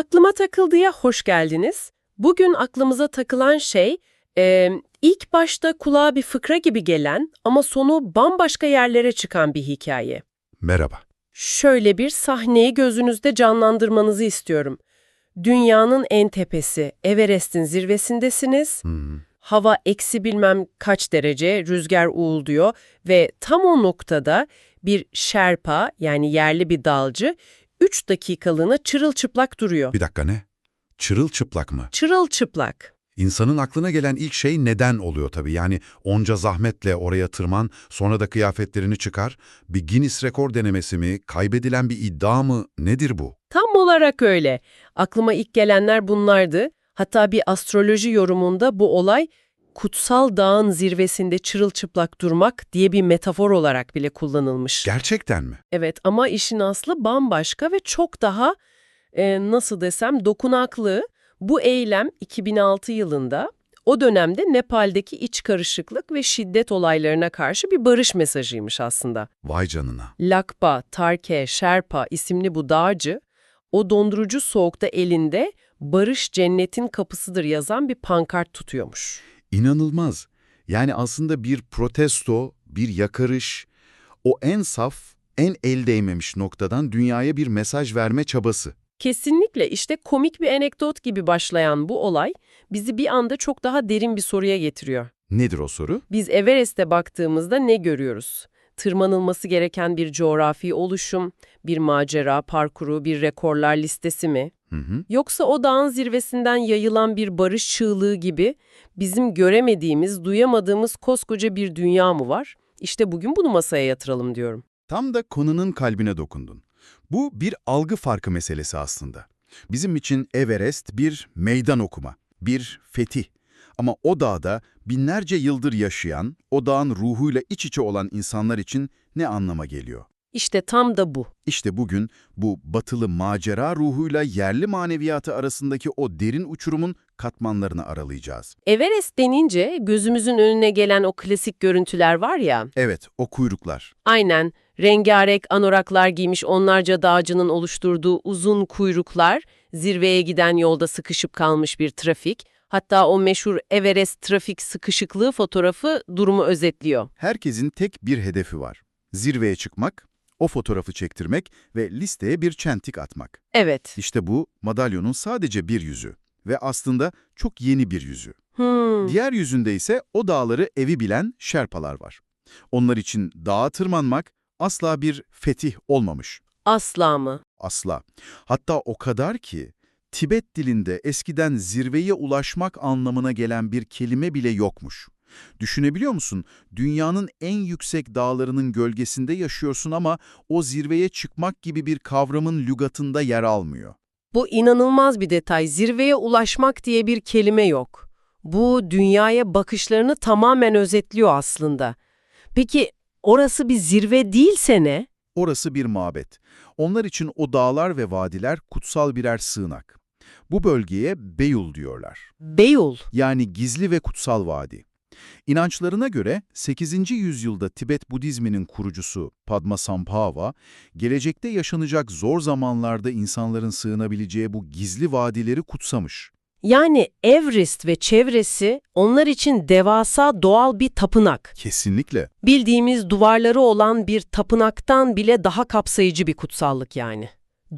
Aklıma takıldıya hoş geldiniz. Bugün aklımıza takılan şey, e, ilk başta kulağa bir fıkra gibi gelen ama sonu bambaşka yerlere çıkan bir hikaye. Merhaba. Şöyle bir sahneyi gözünüzde canlandırmanızı istiyorum. Dünyanın en tepesi, Everest'in zirvesindesiniz. Hmm, Hava eksi bilmem kaç derece, rüzgar uğulduyor ve tam o noktada bir şerpa yani yerli bir dalcı 3 dakikalığına çırılçıplak duruyor. Bir dakika ne? Çırılçıplak mı? Çırılçıplak. İnsanın aklına gelen ilk şey neden oluyor tabii. Yani onca zahmetle oraya tırman, sonra da kıyafetlerini çıkar. Bir Guinness rekor denemesi mi, kaybedilen bir iddia mı, nedir bu? Tam olarak öyle. Aklıma ilk gelenler bunlardı. Hatta bir astroloji yorumunda bu olay kutsal dağın zirvesinde çırılçıplak durmak diye bir metafor olarak bile kullanılmış. Gerçekten mi? Evet ama işin aslı bambaşka ve çok daha e, nasıl desem dokunaklı. Bu eylem 2006 yılında o dönemde Nepal'deki iç karışıklık ve şiddet olaylarına karşı bir barış mesajıymış aslında. Vay canına. Lakpa, Tarke, Sherpa isimli bu dağcı, o dondurucu soğukta elinde barış cennetin kapısıdır yazan bir pankart tutuyormuş. İnanılmaz. Yani aslında bir protesto, bir yakarış, o en saf, en el değmemiş noktadan dünyaya bir mesaj verme çabası. Kesinlikle işte komik bir anekdot gibi başlayan bu olay bizi bir anda çok daha derin bir soruya getiriyor. Nedir o soru? Biz Everest'e baktığımızda ne görüyoruz? Tırmanılması gereken bir coğrafi oluşum, bir macera parkuru, bir rekorlar listesi mi? Hı hı. Yoksa o dağın zirvesinden yayılan bir barış çığlığı gibi bizim göremediğimiz, duyamadığımız koskoca bir dünya mı var? İşte bugün bunu masaya yatıralım diyorum. Tam da konunun kalbine dokundun. Bu bir algı farkı meselesi aslında. Bizim için Everest bir meydan okuma, bir fetih. Ama o dağda binlerce yıldır yaşayan, o dağın ruhuyla iç içe olan insanlar için ne anlama geliyor? İşte tam da bu. İşte bugün bu batılı macera ruhuyla yerli maneviyatı arasındaki o derin uçurumun katmanlarını aralayacağız. Everest denince gözümüzün önüne gelen o klasik görüntüler var ya, Evet, o kuyruklar. aynen rengarenk anoraklar giymiş onlarca dağcının oluşturduğu uzun kuyruklar, zirveye giden yolda sıkışıp kalmış bir trafik, hatta o meşhur Everest trafik sıkışıklığı fotoğrafı durumu özetliyor. Herkesin tek bir hedefi var. Zirveye çıkmak, o fotoğrafı çektirmek ve listeye bir çentik atmak. Evet. İşte bu madalyonun sadece bir yüzü ve aslında çok yeni bir yüzü. Hmm. Diğer yüzünde ise o dağları evi bilen şerpalar var. Onlar için dağa tırmanmak asla bir fetih olmamış. Asla mı? Asla. Hatta o kadar ki Tibet dilinde eskiden zirveye ulaşmak anlamına gelen bir kelime bile yokmuş. Düşünebiliyor musun? Dünyanın en yüksek dağlarının gölgesinde yaşıyorsun ama o zirveye çıkmak gibi bir kavramın lügatında yer almıyor. Bu inanılmaz bir detay. Zirveye ulaşmak diye bir kelime yok. Bu dünyaya bakışlarını tamamen özetliyor aslında. Peki orası bir zirve değilse ne? Orası bir mabet. Onlar için o dağlar ve vadiler kutsal birer sığınak. Bu bölgeye Beyul diyorlar. Beyul. Yani gizli ve kutsal vadi. İnançlarına göre 8. yüzyılda Tibet Budizminin kurucusu Padmasambhava, gelecekte yaşanacak zor zamanlarda insanların sığınabileceği bu gizli vadileri kutsamış. Yani Everest ve çevresi onlar için devasa doğal bir tapınak. Kesinlikle. Bildiğimiz duvarları olan bir tapınaktan bile daha kapsayıcı bir kutsallık yani.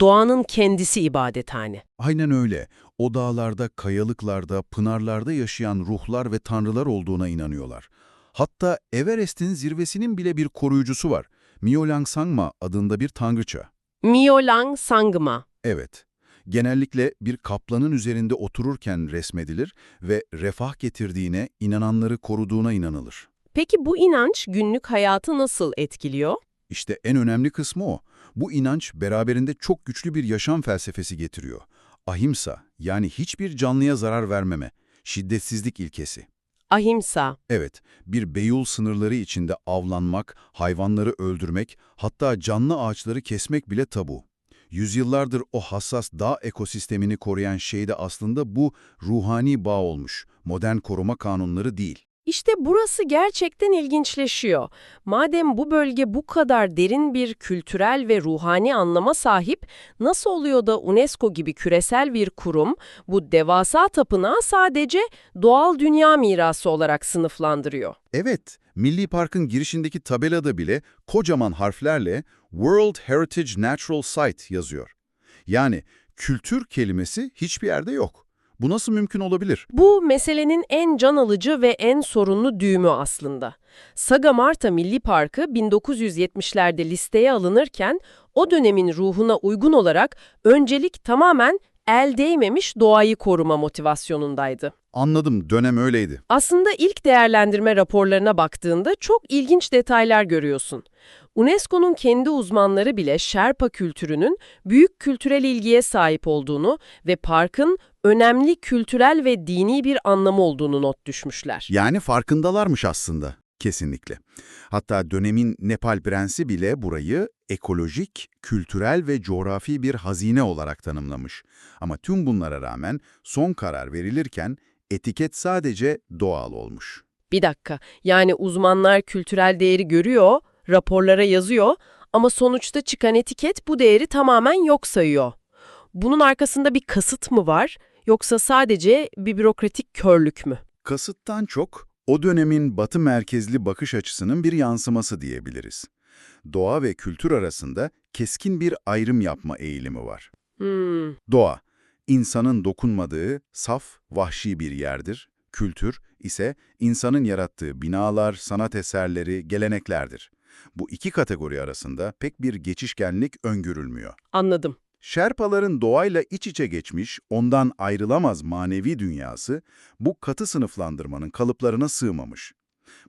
Doğanın kendisi ibadethane. Aynen öyle. O dağlarda, kayalıklarda, pınarlarda yaşayan ruhlar ve tanrılar olduğuna inanıyorlar. Hatta Everest'in zirvesinin bile bir koruyucusu var. Myolang Sangma adında bir tanrıça. Myolang Sangma. Evet. Genellikle bir kaplanın üzerinde otururken resmedilir ve refah getirdiğine, inananları koruduğuna inanılır. Peki bu inanç günlük hayatı nasıl etkiliyor? İşte en önemli kısmı o. Bu inanç beraberinde çok güçlü bir yaşam felsefesi getiriyor. Ahimsa yani hiçbir canlıya zarar vermeme, şiddetsizlik ilkesi. Ahimsa. Evet, bir beyul sınırları içinde avlanmak, hayvanları öldürmek, hatta canlı ağaçları kesmek bile tabu. Yüzyıllardır o hassas dağ ekosistemini koruyan şey de aslında bu ruhani bağ olmuş, modern koruma kanunları değil. İşte burası gerçekten ilginçleşiyor. Madem bu bölge bu kadar derin bir kültürel ve ruhani anlama sahip, nasıl oluyor da UNESCO gibi küresel bir kurum bu devasa tapınağı sadece doğal dünya mirası olarak sınıflandırıyor? Evet, Milli Park'ın girişindeki tabelada bile kocaman harflerle World Heritage Natural Site yazıyor. Yani kültür kelimesi hiçbir yerde yok. Bu nasıl mümkün olabilir? Bu meselenin en can alıcı ve en sorunlu düğümü aslında. Saga Marta Milli Parkı 1970'lerde listeye alınırken o dönemin ruhuna uygun olarak öncelik tamamen el değmemiş doğayı koruma motivasyonundaydı. Anladım, dönem öyleydi. Aslında ilk değerlendirme raporlarına baktığında çok ilginç detaylar görüyorsun. UNESCO'nun kendi uzmanları bile Şerpa kültürünün büyük kültürel ilgiye sahip olduğunu ve parkın önemli kültürel ve dini bir anlamı olduğunu not düşmüşler. Yani farkındalarmış aslında, kesinlikle. Hatta dönemin Nepal prensi bile burayı ekolojik, kültürel ve coğrafi bir hazine olarak tanımlamış. Ama tüm bunlara rağmen son karar verilirken etiket sadece doğal olmuş. Bir dakika, yani uzmanlar kültürel değeri görüyor, raporlara yazıyor ama sonuçta çıkan etiket bu değeri tamamen yok sayıyor. Bunun arkasında bir kasıt mı var yoksa sadece bir bürokratik körlük mü? Kasıttan çok o dönemin batı merkezli bakış açısının bir yansıması diyebiliriz. Doğa ve kültür arasında keskin bir ayrım yapma eğilimi var. Hmm, Doğa, insanın dokunmadığı, saf, vahşi bir yerdir. Kültür ise insanın yarattığı binalar, sanat eserleri, geleneklerdir. Bu iki kategori arasında pek bir geçişkenlik öngörülmüyor. anladım. Şerpaların doğayla iç içe geçmiş, ondan ayrılamaz manevi dünyası, bu katı sınıflandırmanın kalıplarına sığmamış.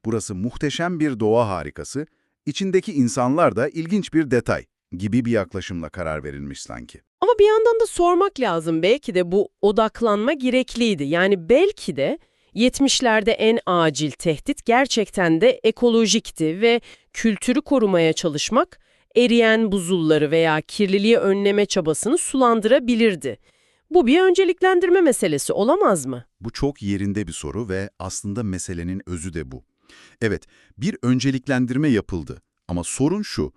Burası muhteşem bir doğa harikası, içindeki insanlar da ilginç bir detay gibi bir yaklaşımla karar verilmiş sanki. Ama bir yandan da sormak lazım. Belki de bu odaklanma gerekliydi. Yani belki de 70'lerde en acil tehdit gerçekten de ekolojikti ve kültürü korumaya çalışmak eriyen buzulları veya kirliliği önleme çabasını sulandırabilirdi. Bu bir önceliklendirme meselesi olamaz mı? Bu çok yerinde bir soru ve aslında meselenin özü de bu. Evet, bir önceliklendirme yapıldı ama sorun şu,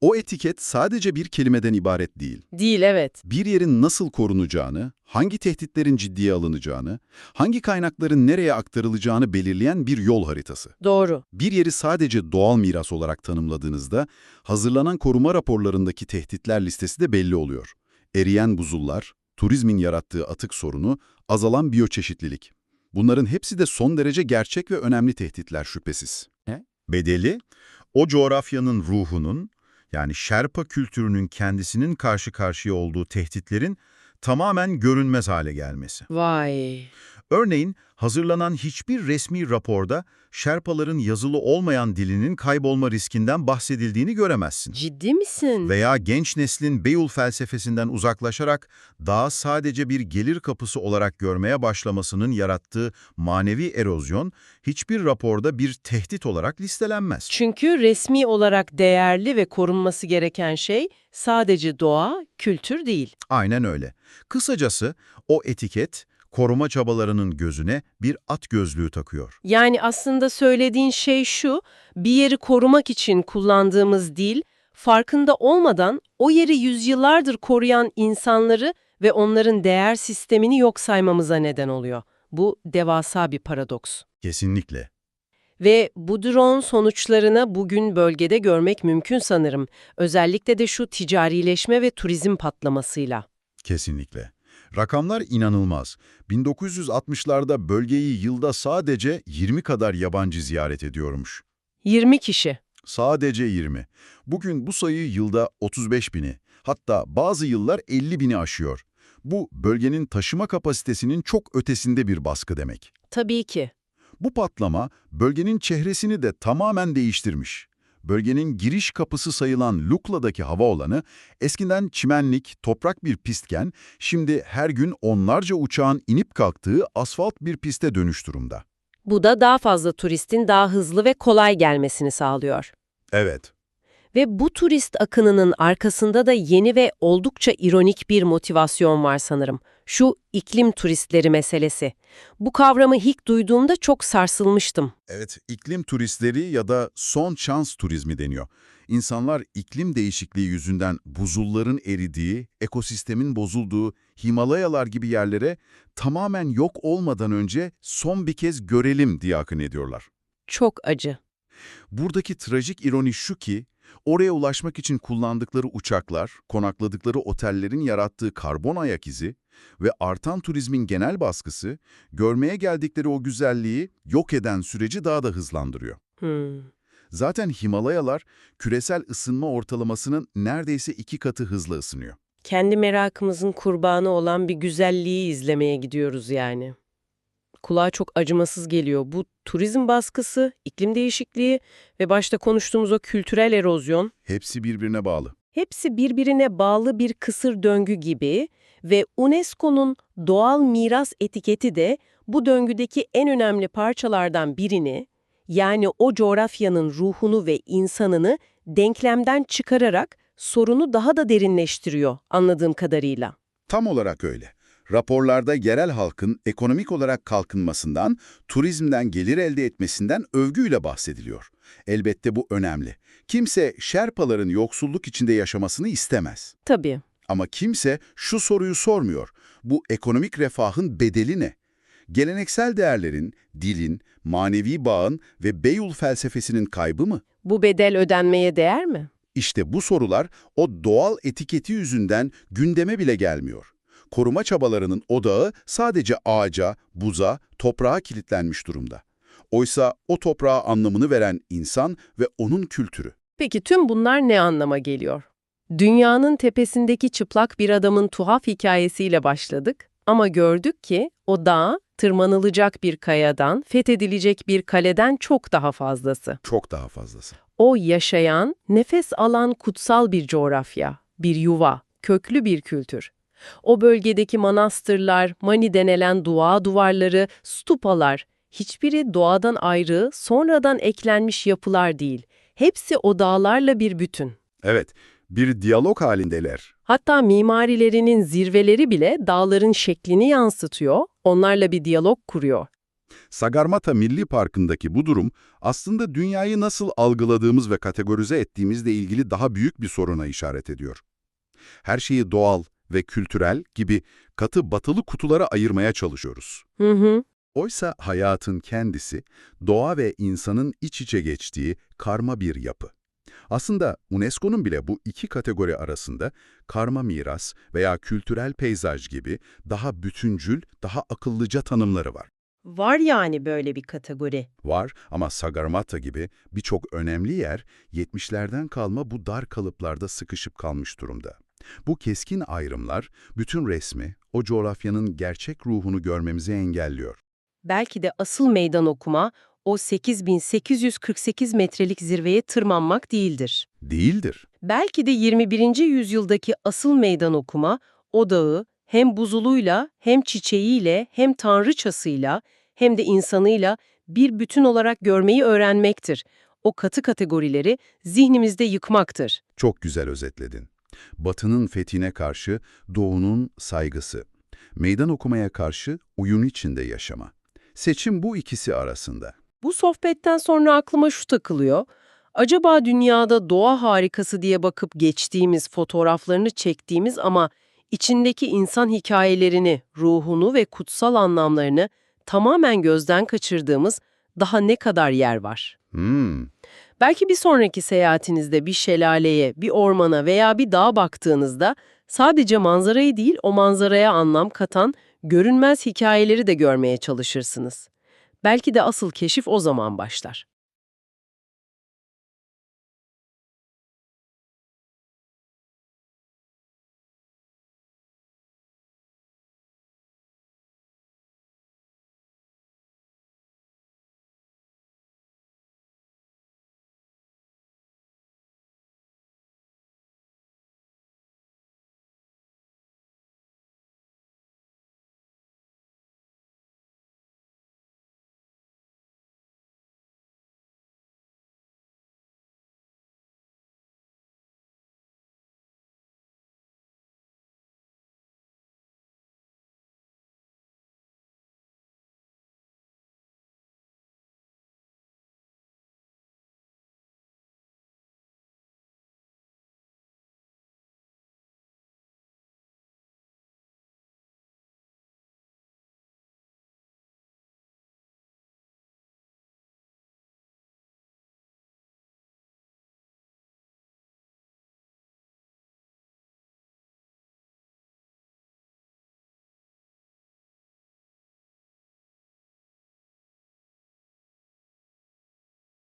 o etiket sadece bir kelimeden ibaret değil. Değil evet. Bir yerin nasıl korunacağını, hangi tehditlerin ciddiye alınacağını, hangi kaynakların nereye aktarılacağını belirleyen bir yol haritası. Doğru. Bir yeri sadece doğal miras olarak tanımladığınızda, hazırlanan koruma raporlarındaki tehditler listesi de belli oluyor. Eriyen buzullar, turizmin yarattığı atık sorunu, azalan biyoçeşitlilik. Bunların hepsi de son derece gerçek ve önemli tehditler şüphesiz. Bedeli, o coğrafyanın ruhunun, yani Şerpa kültürünün kendisinin karşı karşıya olduğu tehditlerin tamamen görünmez hale gelmesi. Vay. Örneğin hazırlanan hiçbir resmi raporda Şerpaların yazılı olmayan dilinin kaybolma riskinden bahsedildiğini göremezsin. Ciddi misin? Veya genç neslin Beyoğlu felsefesinden uzaklaşarak daha sadece bir gelir kapısı olarak görmeye başlamasının yarattığı manevi erozyon hiçbir raporda bir tehdit olarak listelenmez. Çünkü resmi olarak değerli ve korunması gereken şey sadece doğa, kültür değil. Aynen öyle. Kısacası o etiket koruma çabalarının gözüne bir at gözlüğü takıyor. Yani aslında söylediğin şey şu, bir yeri korumak için kullandığımız dil, farkında olmadan o yeri yüzyıllardır koruyan insanları ve onların değer sistemini yok saymamıza neden oluyor. Bu devasa bir paradoks. Kesinlikle. Ve bu drone sonuçlarını bugün bölgede görmek mümkün sanırım. Özellikle de şu ticarileşme ve turizm patlamasıyla. Kesinlikle. Rakamlar inanılmaz. 1960'larda bölgeyi yılda sadece 20 kadar yabancı ziyaret ediyormuş. 20 kişi. Sadece 20. Bugün bu sayı yılda 35 bini, hatta bazı yıllar 50 bini aşıyor. Bu bölgenin taşıma kapasitesinin çok ötesinde bir baskı demek. Tabii ki. Bu patlama bölgenin çehresini de tamamen değiştirmiş. Bölgenin giriş kapısı sayılan Lukla'daki havaalanı eskiden çimenlik, toprak bir pistken şimdi her gün onlarca uçağın inip kalktığı asfalt bir piste dönüş durumda. Bu da daha fazla turistin daha hızlı ve kolay gelmesini sağlıyor. Evet. Ve bu turist akınının arkasında da yeni ve oldukça ironik bir motivasyon var sanırım. Şu iklim turistleri meselesi. Bu kavramı ilk duyduğumda çok sarsılmıştım. Evet, iklim turistleri ya da son şans turizmi deniyor. İnsanlar iklim değişikliği yüzünden buzulların eridiği, ekosistemin bozulduğu Himalayalar gibi yerlere tamamen yok olmadan önce son bir kez görelim diye akın ediyorlar. Çok acı. Buradaki trajik ironi şu ki, oraya ulaşmak için kullandıkları uçaklar, konakladıkları otellerin yarattığı karbon ayak izi ve artan turizmin genel baskısı, görmeye geldikleri o güzelliği yok eden süreci daha da hızlandırıyor. Hmm. Zaten Himalayalar küresel ısınma ortalamasının neredeyse iki katı hızla ısınıyor. Kendi merakımızın kurbanı olan bir güzelliği izlemeye gidiyoruz yani. Kulağa çok acımasız geliyor. Bu turizm baskısı, iklim değişikliği ve başta konuştuğumuz o kültürel erozyon Hepsi birbirine bağlı. hepsi birbirine bağlı bir kısır döngü gibi ve UNESCO'nun doğal miras etiketi de bu döngüdeki en önemli parçalardan birini, yani o coğrafyanın ruhunu ve insanını denklemden çıkararak sorunu daha da derinleştiriyor anladığım kadarıyla. Tam olarak öyle. Raporlarda yerel halkın ekonomik olarak kalkınmasından, turizmden gelir elde etmesinden övgüyle bahsediliyor. Elbette bu önemli. Kimse Şerpaların yoksulluk içinde yaşamasını istemez. Tabii. Ama kimse şu soruyu sormuyor. Bu ekonomik refahın bedeli ne? Geleneksel değerlerin, dilin, manevi bağın ve Beyul felsefesinin kaybı mı? Bu bedel ödenmeye değer mi? İşte bu sorular o doğal etiketi yüzünden gündeme bile gelmiyor. Koruma çabalarının odağı sadece ağaca, buza, toprağa kilitlenmiş durumda. Oysa o toprağa anlamını veren insan ve onun kültürü. Peki tüm bunlar ne anlama geliyor? Dünyanın tepesindeki çıplak bir adamın tuhaf hikayesiyle başladık ama gördük ki o dağ tırmanılacak bir kayadan, fethedilecek bir kaleden çok daha fazlası. Çok daha fazlası. O yaşayan, nefes alan kutsal bir coğrafya, bir yuva, köklü bir kültür. O bölgedeki manastırlar, mani denilen dua duvarları, stupalar, hiçbiri doğadan ayrı, sonradan eklenmiş yapılar değil. Hepsi o dağlarla bir bütün. Evet, bir diyalog halindeler. Hatta mimarilerinin zirveleri bile dağların şeklini yansıtıyor, onlarla bir diyalog kuruyor. Sagarmatha Milli Parkı'ndaki bu durum aslında dünyayı nasıl algıladığımız ve kategorize ettiğimizle ilgili daha büyük bir soruna işaret ediyor. Her şeyi doğal ve kültürel gibi katı batılı kutulara ayırmaya çalışıyoruz. Hı hı. Oysa hayatın kendisi, doğa ve insanın iç içe geçtiği karma bir yapı. Aslında UNESCO'nun bile bu iki kategori arasında karma miras veya kültürel peyzaj gibi daha bütüncül, daha akıllıca tanımları var. Var yani böyle bir kategori. Var ama Sagarmatha gibi birçok önemli yer 70'lerden kalma bu dar kalıplarda sıkışıp kalmış durumda. Bu keskin ayrımlar bütün resmi, o coğrafyanın gerçek ruhunu görmemizi engelliyor. Belki de asıl meydan okuma o 8848 metrelik zirveye tırmanmak değildir. Değildir. Belki de 21. yüzyıldaki asıl meydan okuma o dağı hem buzuluyla hem çiçeğiyle hem tanrıçasıyla hem de insanıyla bir bütün olarak görmeyi öğrenmektir. O katı kategorileri zihnimizde yıkmaktır. Çok güzel özetledin. Batının fethine karşı doğunun saygısı. Meydan okumaya karşı uyum içinde yaşama. Seçim bu ikisi arasında. Bu sohbetten sonra aklıma şu takılıyor. Acaba dünyada doğa harikası diye bakıp geçtiğimiz, fotoğraflarını çektiğimiz ama içindeki insan hikayelerini, ruhunu ve kutsal anlamlarını tamamen gözden kaçırdığımız daha ne kadar yer var? Hmm, Belki bir sonraki seyahatinizde bir şelaleye, bir ormana veya bir dağa baktığınızda sadece manzarayı değil o manzaraya anlam katan görünmez hikayeleri de görmeye çalışırsınız. Belki de asıl keşif o zaman başlar.